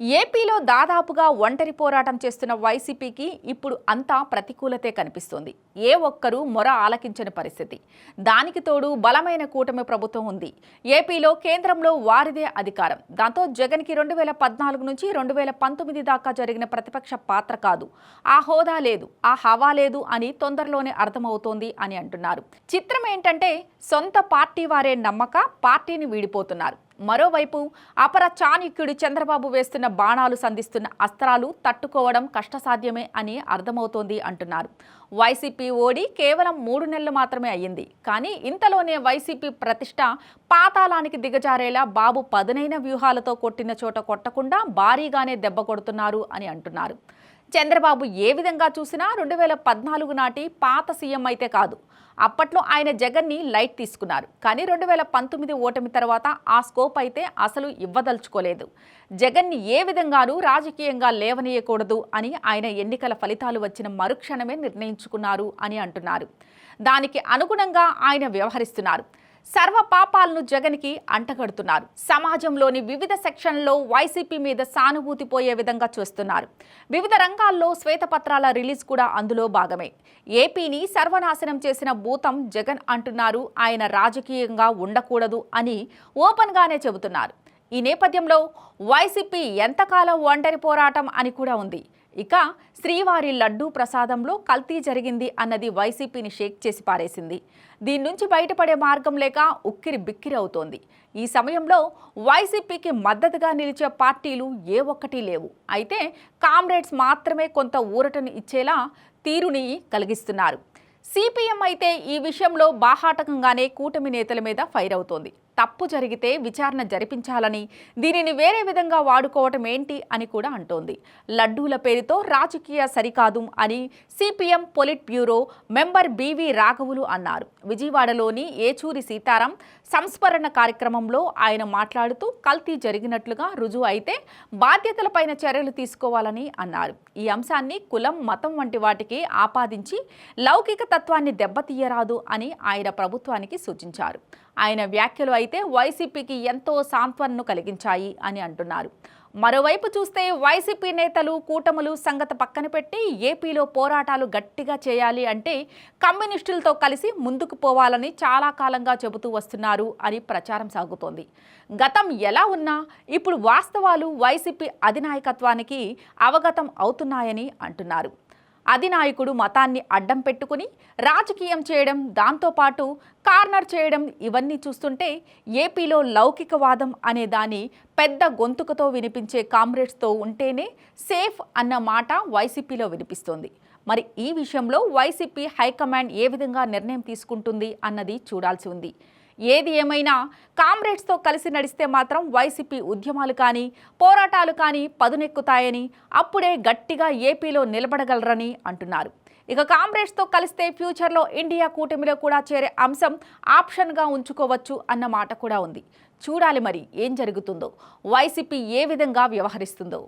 ఏపీలో దాదాపుగా ఒంటరి పోరాటం చేస్తున్న వైసీపీకి ఇప్పుడు అంతా ప్రతికూలతే కనిపిస్తోంది. ఏ ఒక్కరూ మొర ఆలకించని పరిస్థితి. దానికి తోడు బలమైన కూటమి ప్రభుత్వం ఉంది. ఏపీలో కేంద్రంలో వారిదే అధికారం. దాంతో జగన్కి రెండు వేల పద్నాలుగు నుంచి రెండు వేల పంతొమ్మిది దాకా జరిగిన ప్రతిపక్ష పాత్ర కాదు. ఆ హోదా లేదు ఆ హవా లేదు అని తొందరలోనే అర్థమవుతోంది అని అంటున్నారు. చిత్రం ఏంటంటే సొంత పార్టీ వారే నమ్మక పార్టీని వీడిపోతున్నారు. మరోవైపు అపర చాణక్యుడు చంద్రబాబు వేస్తున్న బాణాలు సంధిస్తున్న అస్త్రాలు తట్టుకోవడం కష్టసాధ్యమే అని అర్థమవుతోంది అంటున్నారు. వైసీపీ ఓడి కేవలం మూడు నెలలు మాత్రమే అయ్యింది. కానీ ఇంతలోనే వైసీపీ ప్రతిష్ట పాతాళానికి దిగజారేలా బాబు పదునైన వ్యూహాలతో కొట్టిన చోట కొట్టకుండా భారీగానే దెబ్బ కొడుతున్నారు అని అంటున్నారు. చంద్రబాబు ఏ విధంగా చూసినా రెండు వేల పద్నాలుగు నాటి పాత సీఎం అయితే కాదు. అప్పట్లో ఆయన జగన్ని లైట్ తీసుకున్నారు. కానీ రెండు వేల పంతొమ్మిది ఓటమి తర్వాత ఆ స్కోప్ అయితే అసలు ఇవ్వదలుచుకోలేదు. జగన్ని ఏ విధంగానూ రాజకీయంగా లేవనీయకూడదు అని ఆయన ఎన్నికల ఫలితాలు వచ్చిన మరుక్షణమే నిర్ణయించుకున్నారు అని అంటున్నారు. దానికి అనుగుణంగా ఆయన వ్యవహరిస్తున్నారు. సర్వ పాపాలను జగన్కి అంటగడుతున్నారు. సమాజంలోని వివిధ సెక్షన్లో వైసీపీ మీద సానుభూతి పోయే విధంగా చూస్తున్నారు. వివిధ రంగాల్లో శ్వేతపత్రాల రిలీజ్ కూడా అందులో భాగమే. ఏపీని సర్వనాశనం చేసిన భూతం జగన్ అంటున్నారు. ఆయన రాజకీయంగా ఉండకూడదు అని ఓపెన్గానే చెబుతున్నారు. ఈ నేపథ్యంలో వైసీపీ ఎంతకాలం ఒంటరి పోరాటం అని కూడా ఉంది. ఇక శ్రీవారి లడ్డూ ప్రసాదంలో కల్తీ జరిగింది అన్నది వైసీపీని షేక్ చేసి పారేసింది. దీని నుంచి బయటపడే మార్గం లేక ఉక్కిరి బిక్కిరి అవుతోంది. ఈ సమయంలో వైసీపీకి మద్దతుగా నిలిచే పార్టీలు ఏ ఒక్కటి లేవు. అయితే కామ్రేడ్స్ మాత్రమే కొంత ఊరటను ఇచ్చేలా తీరుని కలిగిస్తున్నారు. సిపిఎం అయితే ఈ విషయంలో బాహాటకంగానే కూటమి నేతల మీద ఫైర్ అవుతోంది. తప్పు జరిగితే విచారణ జరిపించాలని దీనిని వేరే విధంగా వాడుకోవటం ఏంటి అని కూడా అంటోంది. లడ్డూల పేరుతో రాజకీయ సరికాదు అని CPM polit bureau member BV రాఘవులు అన్నారు. విజయవాడలోని ఏచూరి సీతారాం సంస్మరణ కార్యక్రమంలో ఆయన మాట్లాడుతూ కల్తీ జరిగినట్లుగా రుజువు అయితే బాధ్యతలపైన చర్యలు తీసుకోవాలని అన్నారు. ఈ అంశాన్ని కులం మతం వంటి వాటికి ఆపాదించి లౌకిక తత్వాన్ని దెబ్బతీయరాదు అని ఆయన ప్రభుత్వానికి సూచించారు. ఆయన వ్యాఖ్యలు అయితే వైసీపీకి ఎంతో సాంత్వనను కలిగించాయి అని అంటున్నారు. మరోవైపు చూస్తే వైసీపీ నేతలు కూటములు సంగత పక్కన పెట్టి ఏపీలో పోరాటాలు గట్టిగా చేయాలి అంటే కమ్యూనిస్టులతో కలిసి ముందుకు పోవాలని చాలా కాలంగా చెబుతూ వస్తున్నారు అని ప్రచారం సాగుతోంది. గతం ఎలా ఉన్నా ఇప్పుడు వాస్తవాలు వైసీపీ అధినాయకత్వానికి అవగతం అవుతున్నాయని అంటున్నారు. అధినాయకుడు మతాన్ని అడ్డం పెట్టుకుని రాజకీయం చేయడం దాంతోపాటు కార్నర్ చేయడం ఇవన్నీ చూస్తుంటే ఏపీలో లౌకికవాదం అనే దాని పెద్ద గొంతుకతో వినిపించే కామ్రేడ్స్తో ఉంటేనే సేఫ్ అన్న మాట వైసీపీలో వినిపిస్తోంది. మరి ఈ విషయంలో వైసీపీ హైకమాండ్ ఏ విధంగా నిర్ణయం తీసుకుంటుంది అన్నది చూడాల్సి ఉంది. ఏది ఏమైనా కామ్రేడ్స్తో కలిసి నడిస్తే మాత్రం వైసీపీ ఉద్యమాలు కానీ పోరాటాలు కానీ పదునెక్కుతాయని అప్పుడే గట్టిగా ఏపీలో నిలబడగలరని అంటున్నారు. ఇక కామ్రేడ్స్తో కలిస్తే ఫ్యూచర్లో ఇండియా కూటమిలో కూడా చేరే అంశం ఆప్షన్గా ఉంచుకోవచ్చు అన్న మాట కూడా ఉంది. చూడాలి మరి ఏం జరుగుతుందో. వైసీపీ ఏ విధంగా వ్యవహరిస్తుందో.